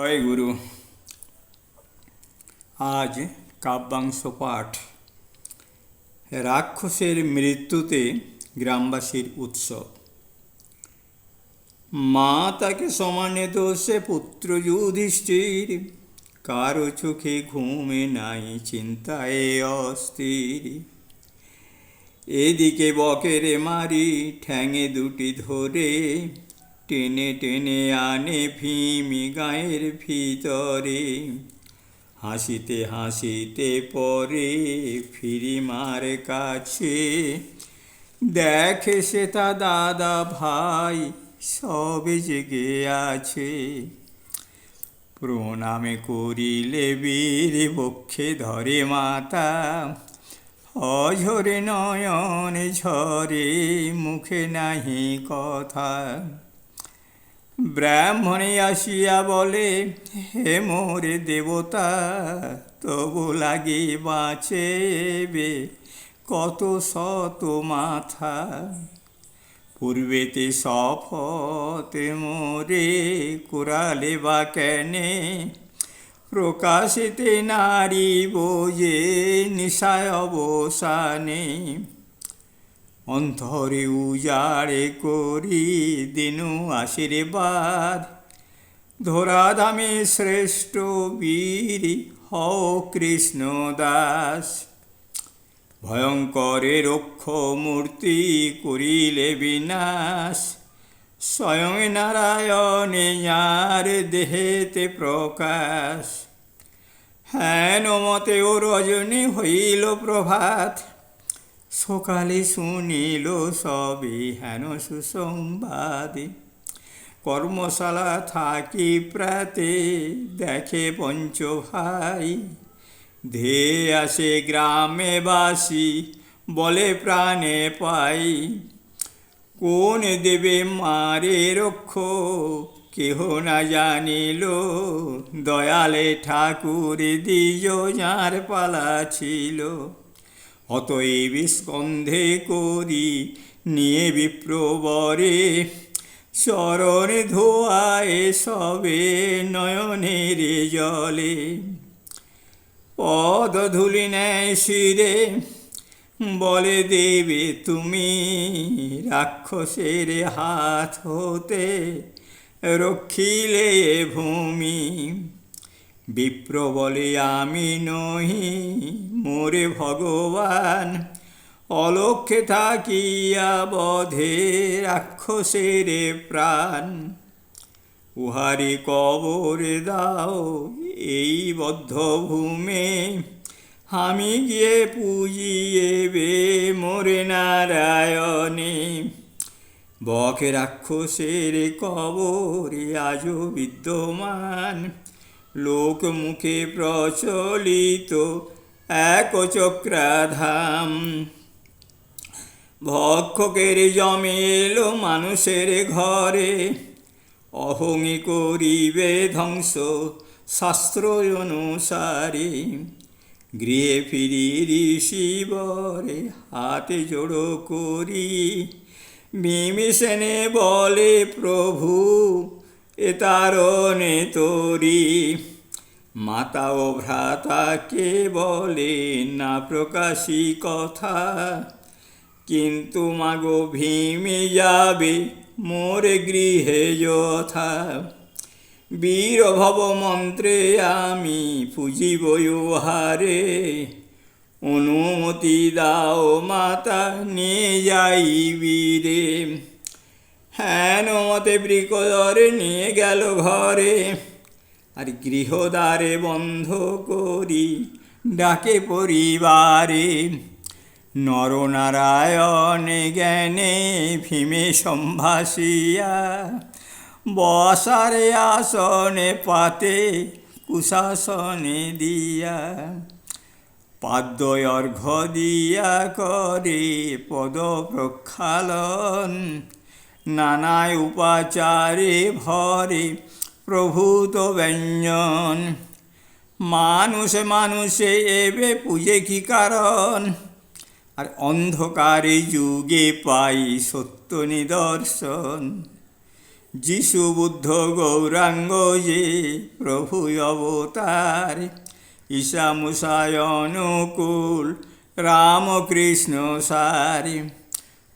জয় গুরু। আজ কাব্যাংশ পাঠ। রাক্ষসের মৃত্যুতে গ্রামবাসীর উৎসব। মা তাকে সমানে দোষে পুত্র যুধিষ্ঠির। কারও চোখে ঘুমে নাই, চিন্তায় অস্থির। এদিকে বকেরে মারি ঠ্যাঙে দুটি ধরে। টেনে টেনে আনে ভীমি গায়ের ভিতরে। হাসিতে হাসিতে পরে ফিরি মার কাছে। দেখে সে তা দাদা ভাই সবে জেগে আছে। প্রণামে করিলে বীর বক্ষে ধরে মাতা। অঝরে নয়ন ঝরে মুখে নাহি কথা। ব্রাহ্মণে আসিয়া বলে, হে মোরে দেবতা, তবু লাগে বাঁচেবে, কত শত মাথা। পূর্বেতে শপথ মোরে কুরালে বা কেনে, প্রকাশিতে নারী বোঝে নিশায় অবসানে। অন্তরে উজাড়ে করি দিনু আশীর্বাদ ধরাধামে শ্রেষ্ঠ বীর হও কৃষ্ণ দাস। ভয়ঙ্করে রক্ষ মূর্তি করিলে বিনাশ। স্বয়ং নারায়ণে যার দেহেতে প্রকাশ। হেন মতে ও রজনী হইল প্রভাত। সকালে শুনিল সবে হেন সুসংবাদে। কর্মশালা থাকি প্রাতে দেখে পঞ্চ ভাই ধে আসে গ্রামে বাসি বলে প্রাণে পাই। কোন দেবে মারে রক্ষ, কেহ না জানিল। দয়ালে ঠাকুর দ্বিজ যার পালা ছিল। অতএব স্কন্ধে করি, নিয়ে বিপ্রবরে চরণ ধোয়ায় সবে নয়নের জলে। পদ ধুলি নেয় শিরে, বলে দেবে তুমি রাক্ষসের হাত হতে, রক্ষিলে ভূমি। বিপ্র বলে, আমি নহি মোরে ভগবান অলক্ষে থাকিয়া বধে রাক্ষসের প্রাণ। উহারি কবর দাও এই বদ্ধ ভূমে আমি গিয়ে পুজিয়েবে মোরে নারায়ণে। বকে রাক্ষসের কবর আজও বিদ্যমান, লোক মুখে প্রচলিত এক চক্রাধাম ভক্ষকের জমিল মানুষের ঘরে অহঙ্গি করিবে ধ্বংস শাস্ত্র অনুসারে গৃহে ফিরি ঋষিবরে হাতে জোড়ো করি, বিমিশেনে বলে প্রভু, এ তারণে তরি। মাতা ও ভ্রাতাকে বলে না প্রকাশী কথা। কিন্তু মাগো ভীমে যাবে মোর গৃহে যথা। বীরভব মন্ত্রে আমি পুজিব হারে অনুমতি দাও মাতা, নিয়ে যাই বীরে। হ্যান মতে বৃকদরে নিয়ে গেল ঘরে। আর গৃহদ্বারে বন্ধ করি, ডাকে পরিবারে। নরনারায়ণে জ্ঞানে ভীমে সম্ভাসিয়া বসারে আসনে পাতে কুশাসনে দিয়া। পাদ্য অর্ঘ দিয়া করে পদ প্রক্ষালন, নানায় উপাচারে ভরে প্রভূত ব্যঞ্জন। মানুষে মানুষে এবে পুজে কি কারণ? আর অন্ধকারে যুগে পাই সত্য নিদর্শন। যিশু বুদ্ধ গৌরাঙ্গ যে প্রভু অবতার, ঈশা মুসায় অনুকূল রামকৃষ্ণ সারি।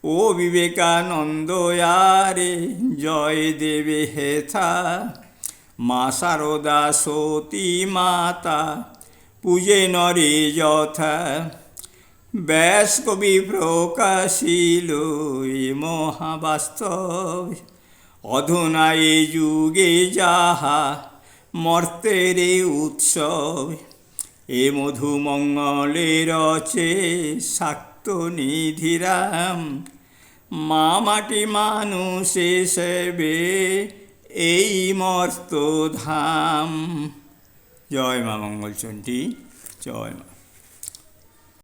ও বিবেকানন্দ, আরে জয় দেবে হেথা। মা সারদা সতী মাতা, পূজে নরে যথা। ব্যাস কবি প্রকাশিল মহাবাস্তব। অধুনা এ যুগে যাহা মর্তের উৎসব, এ মধুমঙ্গলে রচে শাক্ত নিধিরাম। মা মাটি মানুষে সেবে এই মর্ত ধাম। জয় মা মঙ্গলচণ্ডী জয় মা।